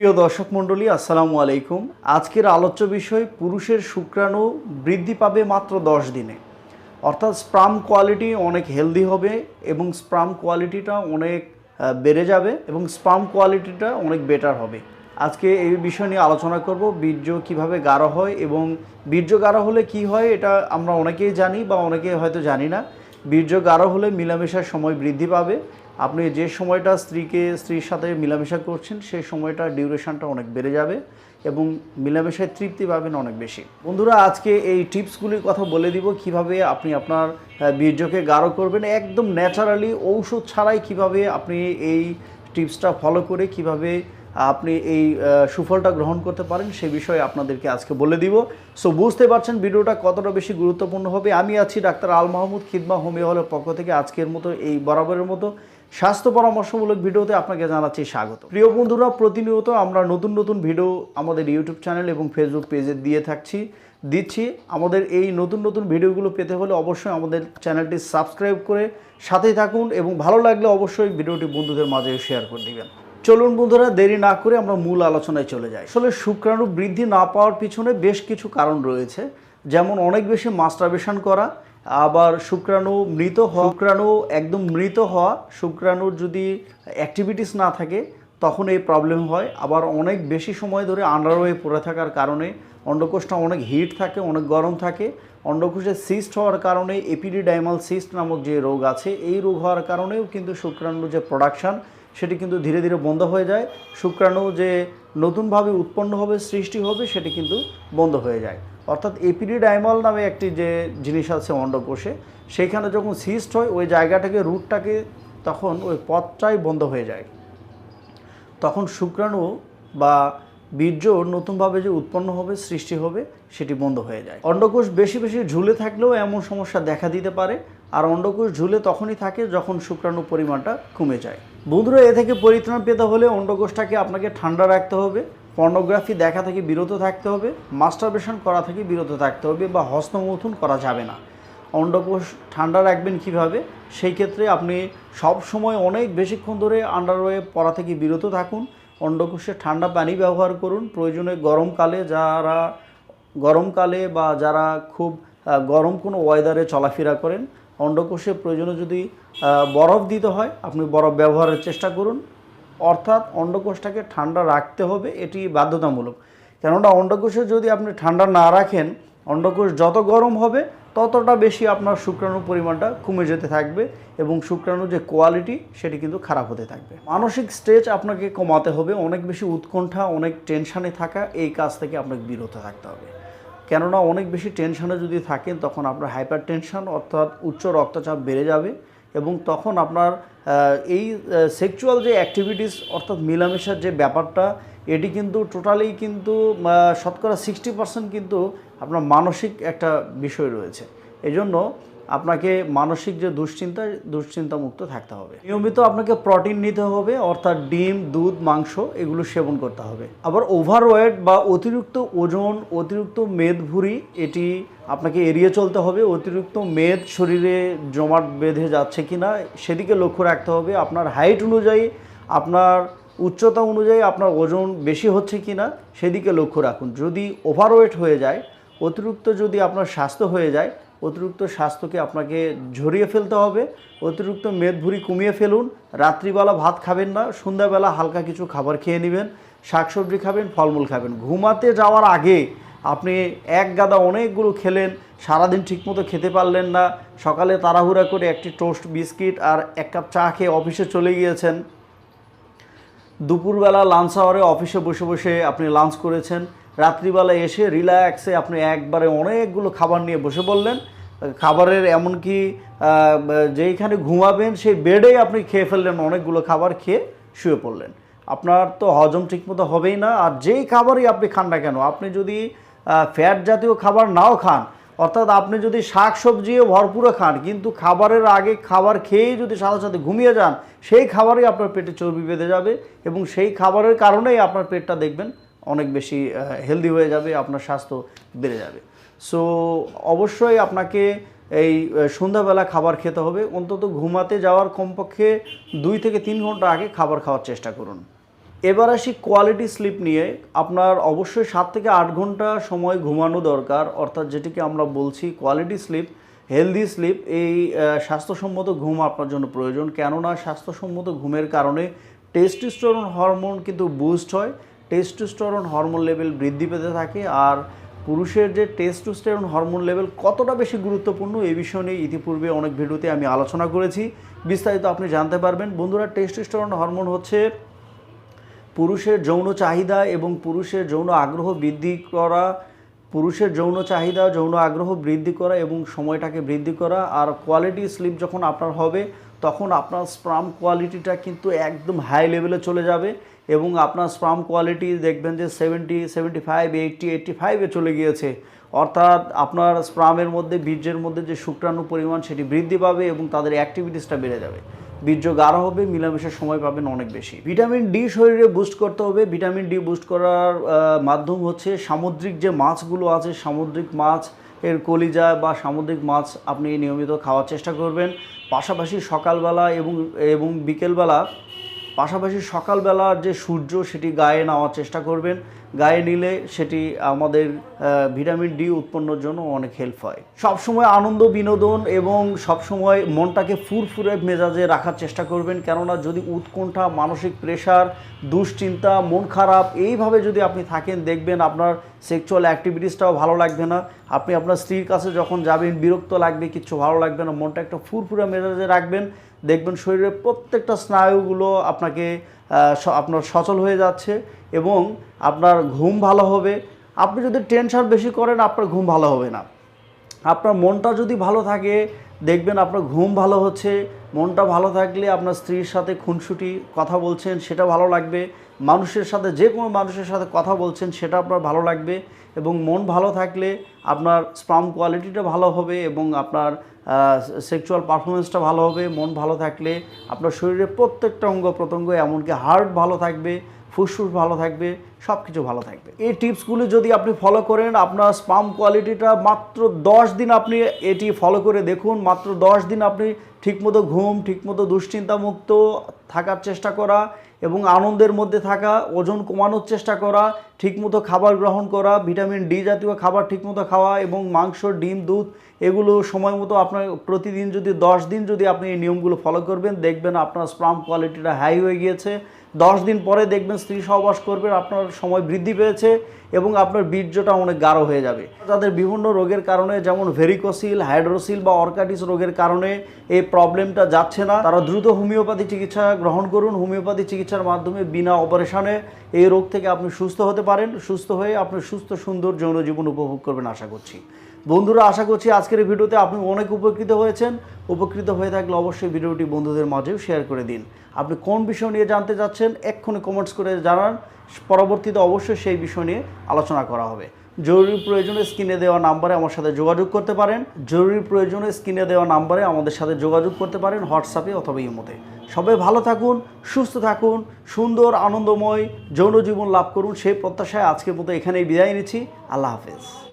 প্রিয় দর্শক মণ্ডলী, আসসালামু আলাইকুম। আজকের আলোচ্য বিষয়, পুরুষের শুক্রাণু বৃদ্ধি পাবে মাত্র দশ দিনে। অর্থাৎ স্প্রাম কোয়ালিটি অনেক হেলদি হবে এবং স্প্রাম কোয়ালিটিটা অনেক বেড়ে যাবে এবং স্পাম কোয়ালিটিটা অনেক বেটার হবে। আজকে এই বিষয় নিয়ে আলোচনা করব, বীর্য কীভাবে গাঢ় হয় এবং বীর্য গাঢ় হলে কি হয় এটা আমরা অনেকেই জানি বা অনেকে হয়তো জানি না। বীর্য গাঢ় হলে মিলামেশার সময় বৃদ্ধি পাবে আপনি যে সময়টা স্ত্রীকে, স্ত্রীর সাথে মিলামেশা করছেন, সেই সময়টা ডিউরেশনটা অনেক বেড়ে যাবে এবং মিলামেশায় তৃপ্তি পাবেন অনেক বেশি। বন্ধুরা, আজকে এই টিপসগুলির কথা বলে দিব কীভাবে আপনি আপনার বীর্যকে গাঢ় করবেন। একদম ন্যাচারালি ঔষধ ছাড়াই কীভাবে আপনি এই টিপসটা ফলো করে কীভাবে আপনি এই সুফলটা গ্রহণ করতে পারেন, সে বিষয়ে আপনাদেরকে আজকে বলে দিব। সো বুঝতে পারছেন ভিডিওটা কতটা বেশি গুরুত্বপূর্ণ হবে। আমি আছি ডাক্তার আল মাহমুদ খিদমা হোমিও হলের পক্ষ থেকে আজকের মতো, এই বরাবরের মতো। স্বাস্থ্য পরামর্শমূলক ভিডিওতে আপনাকে জানাচ্ছি স্বাগত। প্রিয় বন্ধুরা, প্রতিনিয়ত আমরা নতুন নতুন ভিডিও আমাদের ইউটিউব চ্যানেল এবং ফেসবুক পেজে দিয়ে থাকছি, দিচ্ছি। আমাদের এই নতুন নতুন ভিডিওগুলো পেতে হলে অবশ্যই আমাদের চ্যানেলটি সাবস্ক্রাইব করে সাথেই থাকুন এবং ভালো লাগলে অবশ্যই ভিডিওটি বন্ধুদের মাঝে শেয়ার করে দিবেন। চলুন বন্ধুরা, দেরি না করে আমরা মূল আলোচনায় চলে যাই। আসলে শুক্রাণু বৃদ্ধি না পাওয়ার পিছনে বেশ কিছু কারণ রয়েছে। যেমন অনেক বেশি মাস্টারবেশন করা আবার শুক্রাণু মৃত হওয়া শুক্রাণু একদম মৃত হওয়া শুক্রাণুর যদি অ্যাক্টিভিটিস না থাকে, তখন এই প্রবলেম হয়। আবার অনেক বেশি সময় ধরে আন্ডারওয়ে পড়ে থাকার কারণে অন্ডকোষটা অনেক হিট থাকে, অনেক গরম থাকে। অন্ডকোষে সিস্ট হওয়ার কারণে এপিডিডাইমাল সিস্ট নামক যে রোগ আছে, এই রোগ হওয়ার কারণেও কিন্তু শুক্রাণুর যে প্রোডাকশান সেটি কিন্তু ধীরে ধীরে বন্ধ হয়ে যায়। শুক্রাণু যে নতুনভাবে উৎপন্ন হবে, সৃষ্টি হবে, সেটি কিন্তু বন্ধ হয়ে যায়। অর্থাৎ এপিডিডাইমাল নামে একটি যে জিনিস আছে অন্ডকোষে, সেইখানে যখন সিস্ট হয়, ওই জায়গাটাকে, রুটটাকে তখন ওই পথটাই বন্ধ হয়ে যায়। তখন শুক্রাণু বা বীর্য নতুনভাবে যে উৎপন্ন হবে, সৃষ্টি হবে, সেটি বন্ধ হয়ে যায়। অন্ডকোষ বেশি বেশি ঝুলে থাকলেও এমন সমস্যা দেখা দিতে পারে। আর অন্ডকোষ ঝুলে তখনই থাকে যখন শুক্রাণু পরিমাণটা কমে যায়। বন্ধুরা এ থেকে পরিত্রাণ পেতে হলে অন্ডকোষটাকে আপনাকে ঠান্ডা রাখতে হবে, পর্নোগ্রাফি দেখা থেকে বিরত থাকতে হবে, মাস্টারবেশন করা থেকে বিরত থাকতে হবে বা হস্তমৈথুন করা যাবে না। অন্ডকোষ ঠান্ডা রাখবেন কীভাবে? সেই ক্ষেত্রে আপনি সব সময় অনেক বেশিক্ষণ ধরে আন্ডারওয়ে পরা থেকে বিরত থাকুন, অন্ডকোষে ঠান্ডা পানি ব্যবহার করুন, প্রয়োজনে গরমকালে যারা, গরমকালে বা যারা খুব গরম কোনো ওয়েদারে চলাফেরা করেন অন্ডকোষে প্রয়োজনে যদি বরফ দিতে হয়, আপনি বরফ ব্যবহারের চেষ্টা করুন। অর্থাৎ অন্ডকোষটাকে ঠান্ডা রাখতে হবে, এটি বাধ্যতামূলক। কেননা অন্ডকোষে যদি আপনি ঠান্ডা না রাখেন, অন্ডকোষ যত গরম হবে, ততটা বেশি আপনার শুক্রাণুর পরিমাণটা কমে যেতে থাকবে এবং শুক্রাণুর যে কোয়ালিটি, সেটি কিন্তু খারাপ হতে থাকবে। মানসিক স্টেজ আপনাকে কমাতে হবে, অনেক বেশি উৎকণ্ঠা, অনেক টেনশানে থাকা, এই কাজ থেকে আপনাকে বিরত থাকতে হবে। কেননা অনেক বেশি টেনশনে যদি থাকেন, তখন আপনার হাইপার টেনশন অর্থাৎ উচ্চ রক্তচাপ বেড়ে যাবে এবং তখন আপনার এই সেক্সুয়াল যে অ্যাক্টিভিটিস অর্থাৎ মিলামেশার যে ব্যাপারটা, এটি কিন্তু টোটালি কিন্তু শতকরা সিক্সটি পার্সেন্ট কিন্তু আপনার মানসিক একটা বিষয় রয়েছে। এজন্য আপনাকে মানসিক যে দুশ্চিন্তা দুশ্চিন্তা মুক্ত থাকতে হবে। নিয়মিত আপনাকে প্রোটিন নিতে হবে, অর্থাৎ ডিম, দুধ, মাংস এগুলো সেবন করতে হবে। আবার ওভারওয়েট বা অতিরিক্ত ওজন, অতিরিক্ত মেদভুরি, এটি আপনাকে এড়িয়ে চলতে হবে। অতিরিক্ত মেদ শরীরে জমাট বেঁধে যাচ্ছে কি না সেদিকে লক্ষ্য রাখতে হবে। আপনার হাইট অনুযায়ী, আপনার উচ্চতা অনুযায়ী আপনার ওজন বেশি হচ্ছে কি না সেদিকে লক্ষ্য রাখুন। যদি ওভারওয়েট হয়ে যায়, অতিরিক্ত যদি আপনার স্বাস্থ্য হয়ে যায় অতিরিক্ত স্বাস্থ্যকে আপনাকে ঝরিয়ে ফেলতে হবে, অতিরিক্ত মেদভুরি কমিয়ে ফেলুন, রাত্রিবেলা ভাত খাবেন না, সন্ধ্যাবেলা হালকা কিছু খাবার খেয়ে নেবেন, শাকসবজি খাবেন, ফলমূল খাবেন। ঘুমাতে যাওয়ার আগে আপনি এক গাদা অনেকগুলো খেলেন, সারাদিন ঠিকমতো খেতে পারলেন না, সকালে তাড়াহুড়া করে একটি টোস্ট বিস্কিট আর এক কাপ চা খেয়ে অফিসে চলে গিয়েছেন। দুপুরবেলা লাঞ্চ আওয়ারে অফিসে বসে বসে আপনি লাঞ্চ করেছেন রাত্রিবেলা এসে রিল্যাক্সে আপনি একবারে অনেকগুলো খাবার নিয়ে বসে পড়লেন। খাবারের এমনকি যেইখানে ঘুমাবেন সেই বেডেই আপনি খেয়ে ফেললেন, অনেকগুলো খাবার খেয়ে শুয়ে পড়লেন। আপনার তো হজম ঠিকমতো হবেই না, আর যেই খাবারই আপনি খান না কেন, আপনি যদি ফ্যাট জাতীয় খাবার নাও খান, অর্থাৎ আপনি যদি শাক সবজিও ভরপুরে খান, কিন্তু খাবারের আগে খাবার খেয়েই যদি সাথে সাথে ঘুমিয়ে যান, সেই খাবারই আপনার পেটে চর্বি বেঁধে যাবে এবং সেই খাবারের কারণেই আপনার পেটটা দেখবেন অনেক বেশি হেলদি হয়ে যাবে, আপনার স্বাস্থ্য বেড়ে যাবে। সো অবশ্যই আপনাকে এই সন্ধ্যাবেলা খাবার খেতে হবে। অন্তত ঘুমাতে যাওয়ার কমপক্ষে দুই থেকে তিন ঘণ্টা আগে খাবার খাওয়ার চেষ্টা করুন। এবার আসি কোয়ালিটি স্লিপ নিয়ে। আপনার অবশ্যই সাত থেকে আট ঘণ্টা সময় ঘুমানো দরকার। অর্থাৎ যেটিকে আমরা বলছি কোয়ালিটি স্লিপ হেলদি স্লিপ এই স্বাস্থ্যসম্মত ঘুম আপনার জন্য প্রয়োজন। কেননা স্বাস্থ্যসম্মত ঘুমের কারণে টেস্টোস্টেরন হরমোন কিন্তু বুস্ট হয়। টেস্টোস্টেরন হরমোন লেভেল বৃদ্ধি পেতে থাকে আর পুরুষের যে টেস্টোস্টেরন হরমোন লেভেল কতটা বেশি গুরুত্বপূর্ণ এই বিষয় নিয়ে ইতিপূর্বে অনেক ভিডিওতে আমি আলোচনা করেছি। বিস্তারিত আপনি জানতে পারবেন। বন্ধুরা টেস্টোস্টেরন হরমোন হচ্ছে পুরুষের যৌন চাহিদা এবং পুরুষের যৌন আগ্রহ বৃদ্ধি করা, পুরুষের যৌন চাহিদা, যৌন আগ্রহ বৃদ্ধি করা এবং সময়টাকে বৃদ্ধি করা আর কোয়ালিটি স্লিপ যখন আপনার হবে তখন আপনার স্প্রাম কোয়ালিটিটা কিন্তু একদম হাই লেভেলে চলে যাবে এবং আপনার স্প্রাম কোয়ালিটি দেখবেন যে seventy seventy five eighty eighty ফাইভে চলে গিয়েছে। অর্থাৎ আপনার স্প্রামের মধ্যে, বীর্যের মধ্যে যে শুক্রাণু পরিমাণ সেটি বৃদ্ধি পাবে এবং তাদের অ্যাক্টিভিটিসটা বেড়ে যাবে। বীর্য গাঢ় হবে, মিলামেশার সময় পাবেন অনেক বেশি। ভিটামিন ডি শরীরে বুস্ট করতে হবে। ভিটামিন ডি বুস্ট করার মাধ্যম হচ্ছে সামুদ্রিক যে মাছগুলো আছে, সামুদ্রিক মাছ এর কলিজা বা সামুদ্রিক মাছ আপনি নিয়মিত খাওয়ার চেষ্টা করবেন। পাশাপাশি সকালবেলা এবং এবং বিকেলবেলা পাশাপাশি সকালবেলার যে সূর্য, সেটি গায়ে নেওয়ার চেষ্টা করবেন। গায়ে নিলে সেটি আমাদের ভিটামিন ডি উৎপন্নর জন্য অনেক হেল্প হয়। সবসময় আনন্দ, বিনোদন এবং সবসময় মনটাকে ফুরফুরে মেজাজে রাখার চেষ্টা করবেন। কেননা যদি উৎকণ্ঠা, মানসিক প্রেশার দুশ্চিন্তা, মন খারাপ, এইভাবে যদি আপনি থাকেন, দেখবেন আপনার সেক্সুয়াল অ্যাক্টিভিটিসটাও ভালো লাগবে না। আপনি আপনার স্ত্রীর কাছে যখন যাবেন, বিরক্ত লাগবে, কিচ্ছু ভালো লাগবে না। মনটা একটা ফুরফুরে মেজাজে রাখবেন। দেখবেন শরীরের প্রত্যেকটা স্নায়ুগুলো আপনাকে আপনার সচল হয়ে যাচ্ছে এবং আপনার ঘুম ভালো হবে। আপনি যদি টেনশন বেশি করেন, আপনার ঘুম ভালো হবে না। আপনার মনটা যদি ভালো থাকে দেখবেন আপনার ঘুম ভালো হচ্ছে, মনটা ভালো থাকলে আপনার স্ত্রীর সাথে খুনসুটি কথা বলছেন, সেটা ভালো লাগবে। মানুষের সাথে, যে কোনো মানুষের সাথে কথা বলছেন, সেটা আপনার ভালো লাগবে এবং মন ভালো থাকলে আপনার স্পাম কোয়ালিটিটা ভালো হবে এবং আপনার সেক্সুয়াল পারফরমেন্সটা ভালো হবে। মন ভালো থাকলে আপনার শরীরের প্রত্যেকটা অঙ্গ প্রত্যঙ্গ, এমনকি হার্ট ভালো থাকবে, ফুসফুস ভালো থাকবে সব কিছু ভালো থাকবে। এই টিপসগুলি যদি আপনি ফলো করেন, আপনার স্পাম কোয়ালিটিটা মাত্র দশ দিন আপনি এটি ফলো করে দেখুন মাত্র দশ দিন আপনি ঠিকমতো ঘুম, ঠিকমতো দুশ্চিন্তামুক্ত থাকার চেষ্টা করা এবং আনন্দের মধ্যে থাকা, ওজন কমানোর চেষ্টা করা, ঠিকমতো খাবার গ্রহণ করা, ভিটামিন ডি জাতীয় খাবার ঠিকমতো খাওয়া এবং মাংস, ডিম, দুধ এগুলো সময় মতো আপনার প্রতিদিন যদি দশ দিন যদি আপনি এই নিয়মগুলো ফলো করবেন, দেখবেন আপনার স্পাম কোয়ালিটিটা হাই হয়ে গিয়েছে। দশ দিন পরে দেখবেন স্ত্রী সহবাস করবেন আপনার সময় বৃদ্ধি পেয়েছে এবং আপনার বীর্যটা অনেক গাঢ় হয়ে যাবে। তাদের বিভিন্ন রোগের কারণে, যেমন ভেরিকোসিল হাইড্রোসিল বা অর্কাটিস রোগের কারণে এই প্রবলেমটা যাচ্ছে না। তারা দ্রুত হোমিওপ্যাথি চিকিৎসা গ্রহণ করুন। হোমিওপ্যাথি চিকিৎসার মাধ্যমে বিনা অপারেশনে এই রোগ থেকে আপনি সুস্থ হতে পারেন। সুস্থ হয়ে আপনি সুস্থ, সুন্দর যৌন জীবন উপভোগ করবেন, আশা করছি। বন্ধুরা, আশা করছি আজকের ভিডিওতে আপনি অনেক উপকৃত হয়েছেন। উপকৃত হয়ে থাকলে অবশ্যই ভিডিওটি বন্ধুদের মাঝেও শেয়ার করে দিন। আপনি কোন বিষয় নিয়ে জানতে চাচ্ছেন, এক্ষুনি কমেন্টস করে জানান। পরবর্তীতে অবশ্যই সেই বিষয় নিয়ে আলোচনা করা হবে। জরুরি প্রয়োজনে স্ক্রিনে দেওয়া নাম্বারে আমার সাথে যোগাযোগ করতে পারেন। জরুরি প্রয়োজনে স্ক্রিনে দেওয়া নাম্বারে আমাদের সাথে যোগাযোগ করতে পারেন হোয়াটসঅ্যাপে অথবা ইমোতে। সবাই ভালো থাকুন, সুস্থ থাকুন, সুন্দর, আনন্দময় যৌন জীবন লাভ করুন। সেই প্রত্যাশায় আজকের মতো এখানেই বিদায় নিচ্ছি। আল্লাহ হাফেজ।